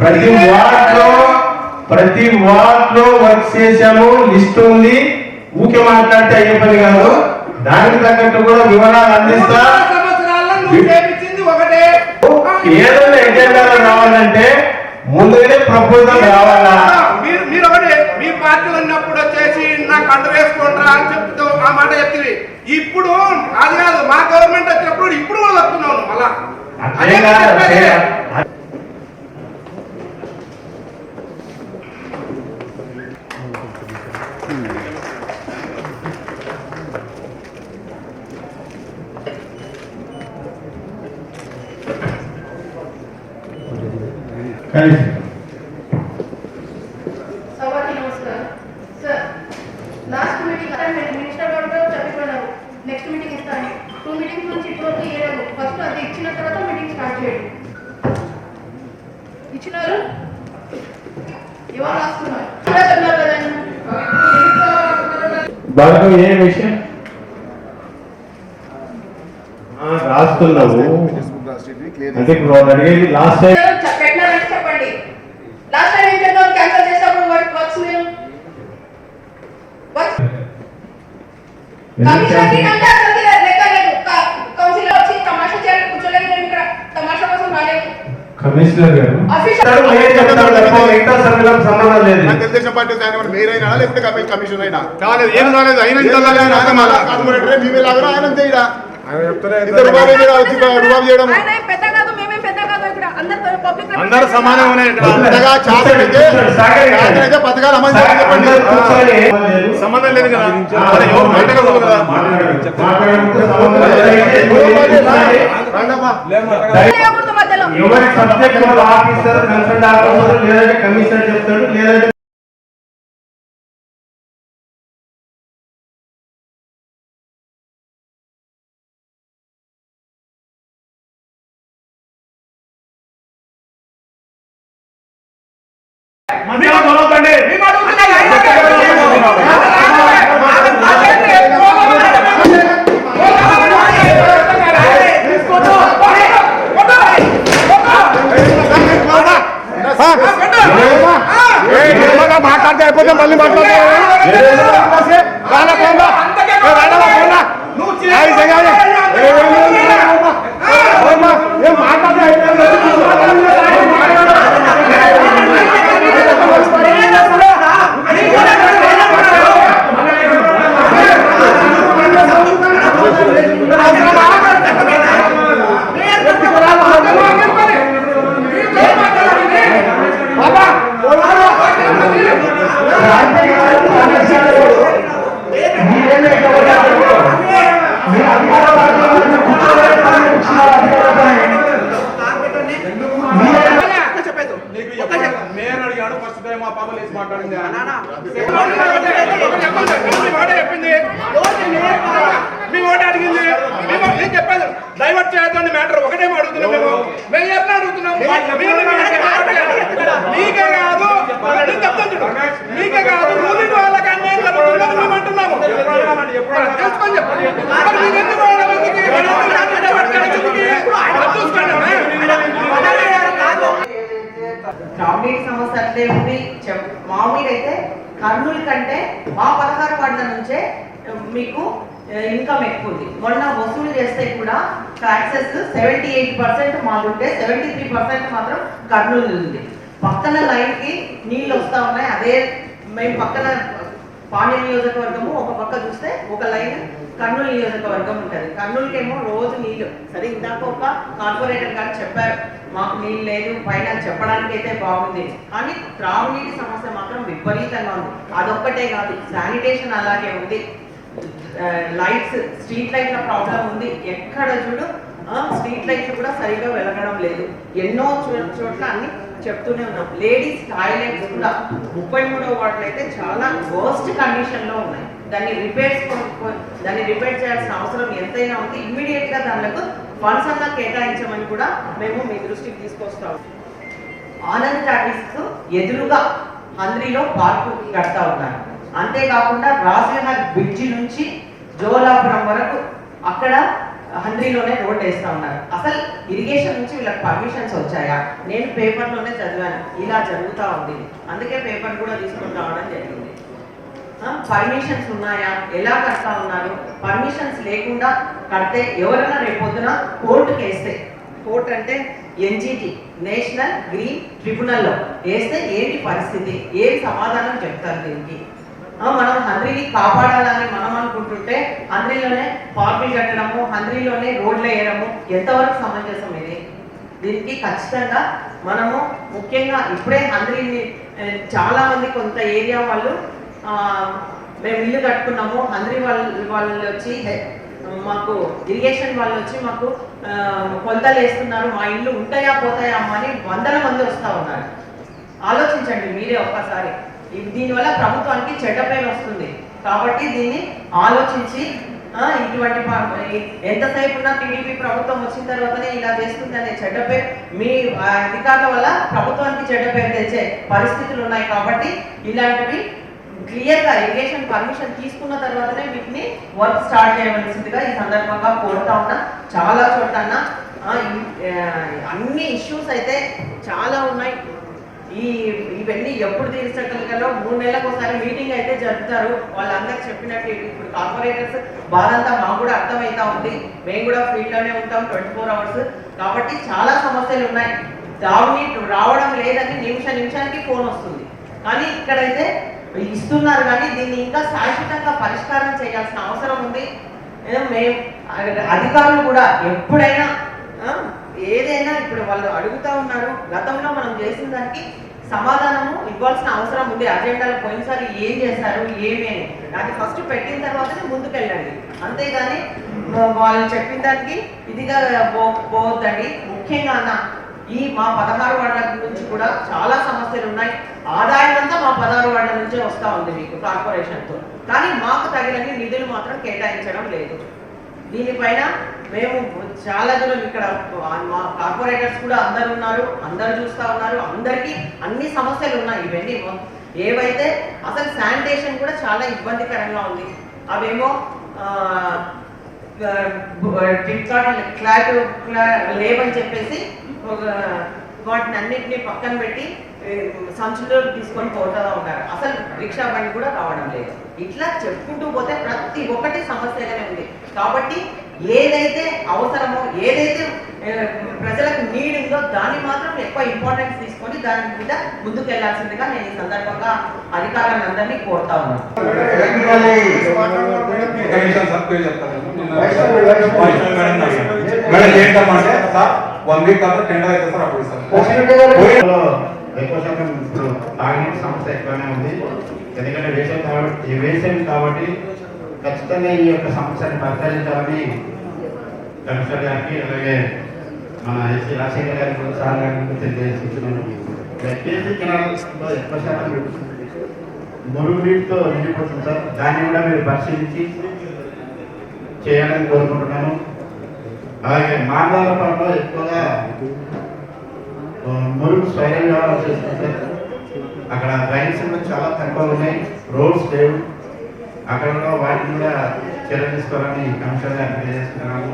ప్రతి వార్డ్లో ప్రతి వార్డ్లో వర్క్ చేశాము లిస్ట్ ఉంది. ఊకే మాట్లాడితే అయ్యే పని కాదు. దానికి తగ్గట్టు కూడా వివరాలు అందిస్తా. ఏదైనా ఎజెండాలో రావాలంటే ముందుగానే ప్రపోజల్ రావాలా? మీరు మీరు ఒకటే మీ పార్టీలు ఉన్నప్పుడు వచ్చేసి నాకు అండ వేసుకుంటారా అని చెప్తూ ఆ మాట చెప్తుంది ఇప్పుడు అది కాదు మా గవర్నమెంట్ వచ్చినప్పుడు ఇప్పుడు కూడా వస్తున్నావు మళ్ళా. అదే కాదు, అదే. కలిసి సభకి నమస్కారం. Sir last meeting attend minister గారు కూడా చెప్పిపోయినారు నెక్స్ట్ మీటింగ్ ఇస్తాను టూ మీటింగ్స్ నుంచి ఇప్పటివరకు ఇవ్వలేదు ఫస్ట్ అది ఇచ్చిన తర్వాత మీటింగ్ స్టార్ట్ చేయండి ఇచ్చినారు? ఎవరు రాస్తున్నారు? కూడా చెప్పినారు కదండి? బాగా ఏ విషయం? ఆ, రాస్తున్నాము అంటే ఇప్పుడు అడిగేది లాస్ట్ టైం పెట్టినారని చెప్పండి లాస్ట్ టైం ఏం చెప్పారు క్యాన్సిల్ చేసినప్పుడు వర్క్స్ మీరు వర్క్స్ కమిషన్కి కంటే అసలుకి లెక్క లేదు కౌన్సిల్ వచ్చి తమాషా చేయాలి కూర్చోలేదు నేను ఇక్కడ తమాషా కోసం రాలేదు కమిషనర్ గారు? Official- చెప్తాడు, మీరు చెప్తారు? తప్ప మిగతా సభ్యులకు సంబంధం లేదు. నాకు తెలుగుదేశం పార్టీ ఆయన కూడా మేయర్ అయినా కమిషన్ అయినా? కాలేదు ఏం కాలేదు అయినా ఆయన కార్పొరేటరే మేమే లాగా ఆయన అంతే ఈడ. ఇంత రూపాయలు చేయడం ఆయన ఏం పెద్ద కాదు మేమే పెద్ద కాదు ఇక్కడ అందరు సమానం పథకాలు అమలు చేయాలని చెప్పండి. సంబంధం లేదు కదా. మరి ఎవరు బయట కదలదు కదా? మాట్లాడుకుంటే సంబంధం లేదు. రండమ్మా. మధ్యలో. ఎవరి సబ్జెక్ట్ వాళ్ళు ఆఫీసర్ కన్సల్ట్ ఆఫీసర్ లేదంటే కమిషనర్ చెప్తాడు లేదంటే మాట్లాడితే అయిపోతే మళ్ళీ మాట్లాడతావు రానా పోండా. ఏ, రానా పోండా. ఆ, ఈ సంగతి. ఏ, ఏ, ఏ, ఏ, ఏ, పోండా. ఏం మాట్లాడితే అయిపోయింది. మేయర్ అడిగాడు ఫస్ట్ టైం మా పాప లేచి మాట్లాడింది మీ ఓటు అడిగింది మేము నేను చెప్పాను డైవర్ట్ చేయొద్దని మ్యాటర్ ఒకటే అడుగుతున్నాం మేము మేయర్ని అడుగుతున్నాం మీరు మీకే కాదు. మీకే కాదు రూలింగ్ వాళ్ళకి అన్యాయం జరుగుతుందని మేము అంటున్నాము. సమస్య అట్లే ఉంది. చెప్- మామూలుగా అయితే కర్నూలు కంటే మా పదహారు వార్డుల నుంచే మీకు ఇన్కమ్ ఎక్కువ ఉంది మొన్న వసూలు చేస్తే కూడా ట్యాక్సెస్ సెవెంటీ ఎయిట్ పర్సెంట్ మాకుంటే సెవెంటీ త్రీ పర్సెంట్ మాత్రం కర్నూలు ఉంది. పక్కన లైన్కి నీళ్ళు వస్తా ఉన్నాయి. అదే మేము పక్కన పాణ్య నియోజకవర్గము ఒక పక్క చూస్తే ఒక లైన్ కర్నూలు నియోజకవర్గం ఉంటుంది. కర్నూలుకి ఏమో రోజు నీళ్ళు సరే ఇందాక ఒక కార్పొరేటర్ గారు చెప్పారు మాకు నీళ్ళు లేదు పైన చెప్పడానికి అయితే బాగుంది. కానీ త్రాగునీటి సమస్య మాత్రం విపరీతంగా ఉంది. అదొక్కటే కాదు శానిటేషన్ అలాగే ఉంది. లైట్స్ స్ట్రీట్ లైట్ల ప్రాబ్లం ఉంది. ఎక్కడ చూడు స్ట్రీట్ లైట్లు కూడా సరిగా వెలగడం లేదు. ఎన్నో చోట్ల అన్ని చెప్తూనే ఉన్నాం. లేడీస్ టాయిలెట్స్ కూడా ముప్పై మూడో వార్డులు అయితే చాలా వర్స్ట్ కండిషన్లో ఉన్నాయి. దాన్ని రిపేర్స్ దాన్ని రిపేర్ చేయాల్సిన అవసరం ఎంతైనా ఉంది. ఇమ్మీడియట్గా దానిలకు ఫండ్స్ అన్నా కేటాయించమని కూడా మేము మీ దృష్టికి తీసుకొస్తాం. ఆనంద్ టాకీస్ ఎదురుగా హంద్రీలో పార్కు కడతా ఉన్నారు. అంతేకాకుండా రాజనగర్ బ్రిడ్జి నుంచి జోలాపురం వరకు అక్కడ హండ్రీలోనే రోడ్ వేస్తా ఉన్నారు. అసలు ఇరిగేషన్ నుంచి వీళ్ళకి పర్మిషన్స్ వచ్చాయా? నేను పేపర్లోనే చదివాను. ఇలా జరుగుతూ ఉంది. అందుకే పేపర్ కూడా తీసుకుని రావడం జరిగింది. పర్మిషన్స్ ఉన్నాయా? ఎలా కడతా ఉన్నారు? పర్మిషన్స్ లేకుండా కడితే ఎవరైనా రేపొద్దున కోర్టుకి వేస్తే కోర్టు అంటే ఎన్జిటి నేషనల్ గ్రీన్ ట్రిబ్యునల్లో వేస్తే ఏంటి పరిస్థితి? ఏం సమాధానం చెప్తారు దీనికి? మనం హంద్రీని కాపాడాలని మనం అనుకుంటుంటే హంద్రీలోనే పార్కులు కట్టడము హంద్రీలోనే రోడ్లు వేయడము ఎంతవరకు సమంజసం ఇది? దీనికి ఖచ్చితంగా మనము ముఖ్యంగా ఇప్పుడే హంద్రీని చాలా మంది కొంత ఏరియా వాళ్ళు మేము ఇల్లు కట్టుకున్నాము హంద్రీ వాళ్ళు వాళ్ళు వచ్చి మాకు ఇరిగేషన్ వాళ్ళు వచ్చి మాకు ఆ, కొలతలు వేస్తున్నారు మా ఇల్లు ఉంటాయా పోతాయా అమ్మ అని వందల మంది వస్తూ ఉన్నారు. ఆలోచించండి మీరే ఒక్కసారి. దీనివల్ల ప్రభుత్వానికి చెడ్డ పేరు వస్తుంది. కాబట్టి దీన్ని ఆలోచించి ఇటువంటి ఎంతసేపు ఉన్న టీడీపీ ప్రభుత్వం వచ్చిన తర్వాతనే ఇలా చేస్తుంది అనే చెడ్డ పేరు మీ అధికారుల వల్ల ప్రభుత్వానికి చెడ్డ పేరు తెచ్చే పరిస్థితులు ఉన్నాయి కాబట్టి ఇలాంటివి క్లియర్గా ఇరిగేషన్ పర్మిషన్ తీసుకున్న తర్వాతనే వీటిని వర్క్ స్టార్ట్ చేయవలసిందిగా ఈ సందర్భంగా కోరుతా ఉన్నా. చాలా చోట అన్ని ఇష్యూస్ అయితే చాలా ఉన్నాయి. ఈ ఇవన్నీ ఎప్పుడు తీర్చగలగాలో మూడు నెలలకు ఒకసారి మీటింగ్ అయితే జరుపుతారు. వాళ్ళందరికి చెప్పినట్టు ఇప్పుడు కార్పొరేటర్స్ బాధంతా మాకు కూడా అర్థమవుతా ఉంది. మేము కూడా ఫీల్డ్లోనే ఉంటాం ట్వంటీ ఫోర్ అవర్స్. కాబట్టి చాలా సమస్యలు ఉన్నాయి. దాన్ని రావడం లేదని నిమిష నిమిషానికి ఫోన్ వస్తుంది. కానీ ఇక్కడైతే ఇస్తున్నారు కానీ దీన్ని ఇంకా శాశ్వతంగా పరిష్కారం చేయాల్సిన అవసరం ఉంది. మేము అధికారులు కూడా ఎప్పుడైనా ఏదైనా ఇప్పుడు వాళ్ళు అడుగుతా ఉన్నారు. గతంలో మనం చేసిన దానికి సమాధానము ఇవ్వాల్సిన అవసరం ఉంది. అజెండాలో పోయినసారి ఏం చేశారు ఏమే అని. అది ఫస్ట్ పెట్టిన తర్వాతనే ముందుకు వెళ్ళండి అంతేగాని వాళ్ళు చెప్పిన దానికి ఇదిగా పో పోవద్దండి. ముఖ్యంగా అన్న ఈ మా పదహారు వార్డుల నుంచి కూడా చాలా సమస్యలు ఉన్నాయి. ఆదాయం అంతా మా పదహారు వార్డుల నుంచే వస్తా ఉంది మీకు కార్పొరేషన్తో. కానీ మాకు తగినన్ని నిధులు మాత్రం కేటాయించడం లేదు. దీనిపైన మేము చాలా దూరం ఇక్కడ మా కార్పొరేటర్స్ కూడా అందరు ఉన్నారు అందరు చూస్తా ఉన్నారు. అందరికీ అన్ని సమస్యలు ఉన్నాయి. ఇవన్నీ ఏవైతే అసలు శానిటేషన్ కూడా చాలా ఇబ్బందికరంగా ఉంది. అవేమో ఫ్లిప్కార్ట్ క్లాట్ లేవని చెప్పేసి ఒక వాటిని అన్నిటిని పక్కన పెట్టి సంచులో సంచుల్లో తీసుకొని పోతా ఉన్నారు. అసలు రిక్షా బండి కూడా రావడం లేదు. ఇట్లా చెప్పుకుంటూ పోతే ప్రతి ఒక్కటి సమస్యగానే ఉంది. కాబట్టి ఏదైతే అవసరమో ఏదైతే ప్రజలకు నీడ్ ఉందో దాన్ని మాత్రం ఎక్కువ ఇంపార్టెన్స్ తీసుకొని దాని మీద ముందుకు వెళ్ళాల్సిందిగా నేను ఈ సందర్భంగా అధికారులను అందరినీ కోరుతా ఉన్నాను. ఒక వన్ వీక్ తర్వాత టెండర్ అయితే సార్ అప్పుడు ఎక్కువ శాతం ఇప్పుడు తాగినీటి సమస్య ఎక్కువనే ఉంది ఎందుకంటే వేసవి కాబట్టి వేసవి కాబట్టి ఖచ్చితంగా ఈ యొక్క సమస్యను పరిశీలించాలని కమిషనర్ గారికి అలాగే మన ఎస్సీ రాజశేఖర్ గారి కూడా సార్ గారికి తెలియజేస్తున్నాను కేసీ కెనాల్లో ఎక్కువ శాతం మురుగు నీటితో నిండిపోతుంది సార్. దాన్ని కూడా మీరు పరిశీలించి చేయాలని కోరుకుంటున్నాను. అలాగే మానవాలపాడులో ఎక్కువగా మురుగు స్వైరల్ వ్యవహారం చేస్తుంది సార్. అక్కడ డ్రైన్స్ కూడా చాలా తక్కువ ఉన్నాయి. రోడ్స్ లేవు. అక్కడ కూడా వాటిని కూడా చర్య తీసుకోవాలని కమిషనర్ గారికి తెలియజేస్తున్నాను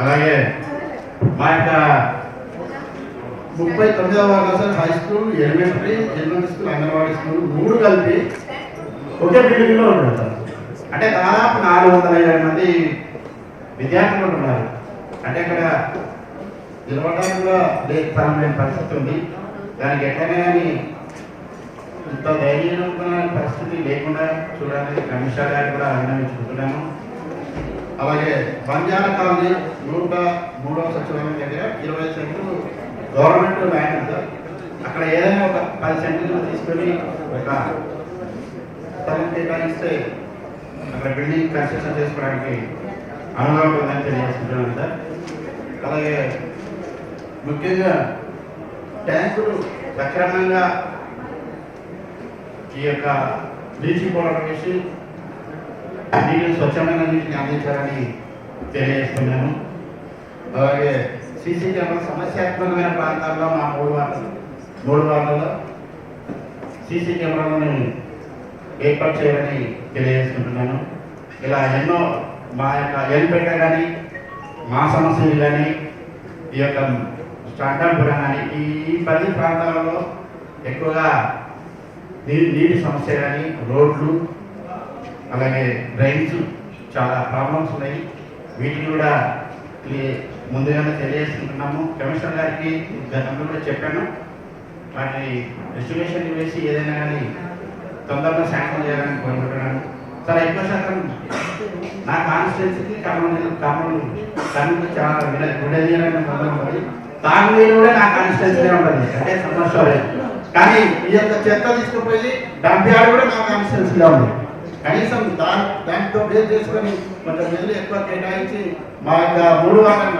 అలాగే మా యొక్క ముప్పై తొమ్మిదవ sir high school elementary elementary school anganwadi school మూడు కలిపి ఒకే బిల్డింగ్లో ఉంటారు అంటే దాదాపు నాలుగు వందల ఇరవై మంది విద్యార్థులు ఉన్నారు. అంటే ఇక్కడ నిలబడడానికి కూడా లేని పరిస్థితి ఉంది. దానికి ఎట్లనే కానీ ఇంత ధైర్యమైన పరిస్థితి లేకుండా చూడాలని కమిషనర్ గారు కూడా అభినందించుకుంటున్నాను అలాగే బంజారా కాలనీ నూట మూడవ సచివాలయం దగ్గర ఇరవై సెంట్లు గవర్నమెంట్ ల్యాండ్ ఉంది. సార్ అక్కడ ఏదైనా ఒక పది సెంట్లు తీసుకొని ఒక స్థలం కేటాయిస్తే అక్కడ బిల్డింగ్ కన్స్ట్రక్షన్ చేసుకోవడానికి అనుభవం ఉంటుందని తెలియజేస్తున్నాను సార్ అలాగే ముఖ్యంగా ట్యాంకులు సక్రమంగా ఈ యొక్క బ్లీచింగ్ పౌడర్ వేసి నీళ్ళు స్వచ్ఛమైన నీటిని అందించాలని తెలియజేస్తున్నాను. అలాగే సీసీ కెమెరా సమస్యాత్మకమైన ప్రాంతాల్లో మా మూడు వార్డులు మూడు వార్డులలో సీసీ కెమెరాలను ఏర్పాటు చేయాలని తెలియజేసుకుంటున్నాను. ఇలా ఎన్నో మా యొక్క ఎల్పేట కానీ మా సమస్యలు కానీ ఈ యొక్క స్టాండర్డ్పురం కానీ ఈ పది ప్రాంతాలలో ఎక్కువగా నీటి నీటి సమస్య కానీ రోడ్లు అలాగే డ్రైన్స్ చాలా ప్రాబ్లమ్స్ ఉన్నాయి. వీటిని కూడా ముందుగానే తెలియజేసుకుంటున్నాము. కమిషనర్ గారికి గతంలో కూడా చెప్పాను. వాటిని ఎస్టిమేషన్ వేసి ఏదైనా కానీ తొందరగా శాంక్షన్ చేయాలని కోరుకుంటున్నాను. చాలా ఎక్కువ శాతం నా కాన్స్టిట్యున్సీకి కర్నూలు కర్నూలు కర్నూలు చాలా విడదీయాలని మొదలు ఉంటుంది తాగునీరు కూడా నా కాన్స్టిట్యున్సీలో ఉంటుంది అంటే సంతోషం లేదు. కానీ ఈ యొక్క చెత్త తీసుకుపోయి డంప్ యార్డ్ కూడా నా కాన్స్టిట్యున్సీలో ఉంది. కనీసం దా దాంతో బేస్ చేసుకొని కొంచెం నిధులు ఎక్కువ కేటాయించి మా యొక్క మూడు వారం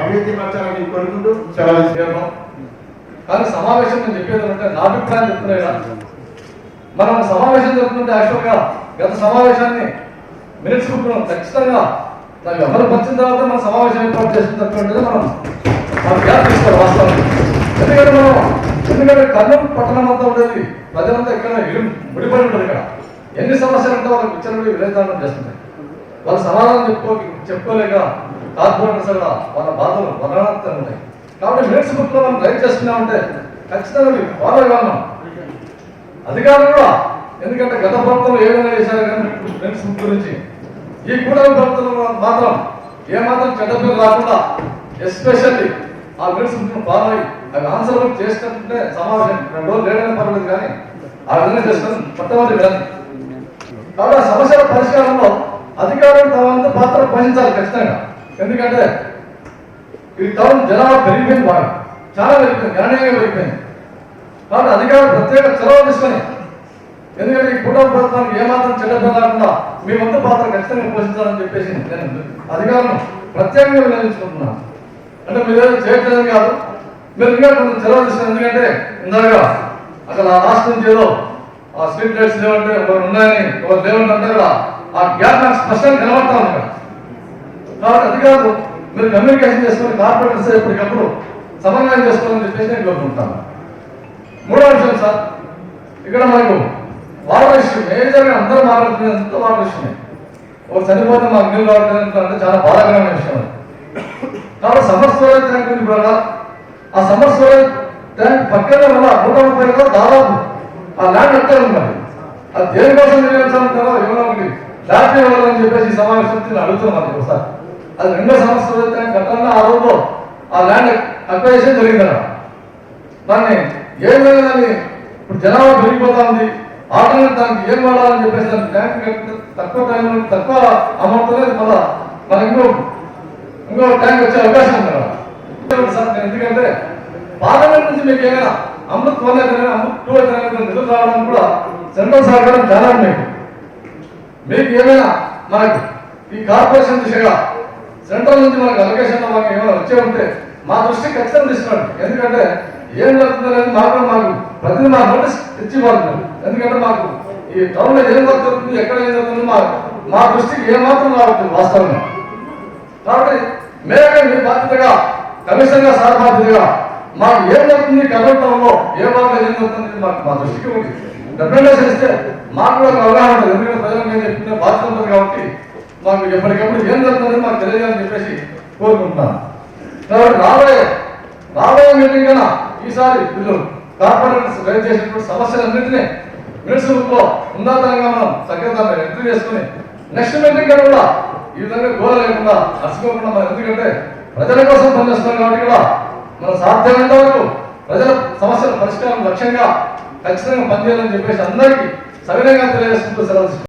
అభివృద్ధి పరచాలని కోరుకుంటూ సెలవు తీసుకున్నాను. కానీ సమావేశం నేను చెప్పేది అంటే నా అభిప్రాయం చెప్తున్నా మనం సమావేశం జరుగుతుంటే యాక్చువల్గా గత సమావేశాన్ని మినిట్స్ బుక్ను ఖచ్చితంగా నాకు ఎవరు వచ్చిన తర్వాత మన సమావేశం ఏర్పాటు చేస్తున్నటువంటిది మనం మనం గ్యాప్ తీసుకోవాలి వాస్తవం ఎందుకంటే మనం ఎందుకంటే కర్ణం పట్టణం అంతా ఉండేది. ప్రజలంతా ఇక్కడ ముడిపడి ఉంటారు ఇక్కడ. ఎన్ని సమస్యలు ఉంటే వాళ్ళకి విచారణ విలేదానం చేస్తున్నాయి వాళ్ళ సమాధానం చెప్పుకో చెప్పుకోలేక కార్పొరేటర్స్ కూడా వాళ్ళ బాధలు వర్ణనాత్మకంగా ఉన్నాయి కాబట్టి మినిట్స్ బుక్లో మనం రైట్ చేస్తున్నామంటే ఖచ్చితంగా ఫాలో కావాలి అధికారులు కూడా ఎందుకంటే గత ప్రభుత్వం ఏ విధంగా చేశారు కానీ మినిట్స్ బుక్ గురించి. ఈ కూటమి ప్రభుత్వం మాత్రం ఏ మాత్రం చెడ్డ పేరు రాకుండా ఎస్పెషల్లీ ఆ మినిట్స్ ఫాలో అయ్యి అవి ఆన్సర్ చేసినట్టుంటే సమావేశం. రెండు రోజులు లేడైనా పర్వాలేదు కానీ ఆ విధంగా చేస్తాను మొట్టమొదటి కాదు కాబట్టి ఆ సమస్యల పరిష్కారంలో అధికారులు తమ పాత్ర పోషించాలి ఖచ్చితంగా. ఎందుకంటే ఈ టౌన్ జనాభా పెరిగిపోయింది బాగా. చాలా పెరిగిపోయింది గణనీయంగా పెరిగిపోయింది. కాబట్టి అధికారులు ప్రత్యేక చొరవ తీసుకొని ఎందుకంటే ఈ కుటుంబ ప్రభుత్వానికి ఏమాత్రం చెడ్డ కాకుండా మీ వంతు పాత్ర ఖచ్చితంగా పోషించాలని చెప్పేసి నేను అధికారులను ప్రత్యేకంగా వినియోగించుకుంటున్నాను. అంటే మీరు ఏదో చేయట్లేదని కాదు. మీరు ఇంకా కొంచెం చొరవ ఎందుకంటే ఇందాక అక్కడ ఆ నుంచి ఏదో ఆ స్ట్రీట్ లైట్స్ లేవంటే ఒకరు ఉన్నాయని ఒకరు లేవంటే కూడా ఆ గ్యాప్ నాకు స్పష్టంగా కనబడతా ఉంది కాబట్టి అది కాదు మీరు కమ్యూనికేషన్ చేసుకుని కార్పొరేటర్స్ ఎప్పటికప్పుడు సమన్వయం చేసుకోవాలని చెప్పేసి నేను కోరుకుంటాను మూడో విషయం సార్ ఇక్కడ మనకు వాటర్ ఇష్యూ మేజర్గా అందరూ మాట్లాడుతున్నంత వాటర్ ఇష్యూ ఒక చనిపోతే మాకు నీళ్ళు రావట్లేదు అంటే చాలా బాధాకరమైన విషయం కాబట్టి సమ్మర్ స్టోరేజ్ ట్యాంక్ ఉంది కూడా ఆ సమ్మర్ స్టోరేజ్ ట్యాంక్ పక్కనే ఉన్న నూట ముప్పై ఎకరాలు దాదాపు ఆ ల్యాండ్ ఎక్కడ ఉంది అది దేనికోసం నిర్వహించాలంటారో ఏమైనా ఉంది ల్యాండ్ ఇవ్వాలని చెప్పేసి ఈ సమావేశం నేను అడుగుతున్నాను ఒకసారి. అది రెండో సమ్మర్ స్టోరేజ్ ట్యాంక్ కట్టాలని ఆ రోజులో ఆ ల్యాండ్ అక్వైజేషన్ జరిగిందన్న దాన్ని ఏం లేదని ఇప్పుడు జనాభా పెరిగిపోతా ఉంది. ఆల్టర్నేట్ దానికి ఏం వాడాలని చెప్పేసి దాన్ని ట్యాంక్ తక్కువ టైంలో తక్కువ అమౌంట్తోనే మళ్ళా మనకి ఇంకో ఇంకో ట్యాంక్ వచ్చే అవకాశం కదా. సార్ నేను ఎందుకంటే పార్లమెంట్ నుంచి మీకు ఏమైనా అమృత్ వన్ అయితే అమృత్ టూ అయితే నిధులు రావడానికి కూడా సెంట్రల్ సహకారం చాలా ఉన్నాయి మీకు ఏమైనా మనకు ఈ కార్పొరేషన్ దిశగా సెంట్రల్ నుంచి మనకు అలొకేషన్ మనకు ఏమైనా వచ్చే ఉంటే మా దృష్టికి ఖచ్చితంగా తీసుకురండి. ఎందుకంటే ఏం జరుగుతుందనేది మాకు మాకు ప్రతిదీ మా నోటీస్ ఇచ్చి పడుతుంది ఎందుకంటే మాకు ఈ టౌన్లో ఏం వర్క్ జరుగుతుంది ఎక్కడ ఏం జరుగుతుంది మా మా దృష్టికి ఏమాత్రం రావట్లేదు వాస్తవంగా. కాబట్టి మేమే మీ బాధ్యతగా కమిషన్ సార్ బాధ్యతగా మాకు ఏం జరుగుతుంది కలవటంలో ఏ బాగా ఏం జరుగుతుంది మాకు మా దృష్టికి ఉంది. రిప్రజెంటేషన్ ఇస్తే మాకు కూడా అవగాహన ఉంటుంది. ఎందుకంటే ప్రజలకు నేను చెప్తున్న బాధ్యత ఉంటుంది కాబట్టి మాకు ఎప్పటికప్పుడు ఏం జరుగుతుంది మాకు తెలియజేయాలని చెప్పేసి కోరుకుంటున్నాను. కాబట్టి రాబోయే రాబోయే మీటింగ్ కన్నా ఈసారి వీళ్ళు కార్పొరేటర్స్ రైజ్ చేసినటువంటి సమస్యలన్నింటినీ లో ఉన్నతంగా మనం చక్కగా ఎంట్రీ చేసుకుని నెక్స్ట్ మీటింగ్ కన్నా కూడా ఈ విధంగా గోల లేకుండా నడుచుకోకుండా మనం ఎందుకంటే ప్రజల కోసం పనిచేస్తున్నాం కాబట్టి కూడా మనం సాధ్యమైనంత వరకు ప్రజల సమస్యల పరిష్కారం లక్ష్యంగా ఖచ్చితంగా పనిచేయాలని చెప్పేసి అందరికీ సవినయంగా తెలియజేసుకుంటూ సెలవు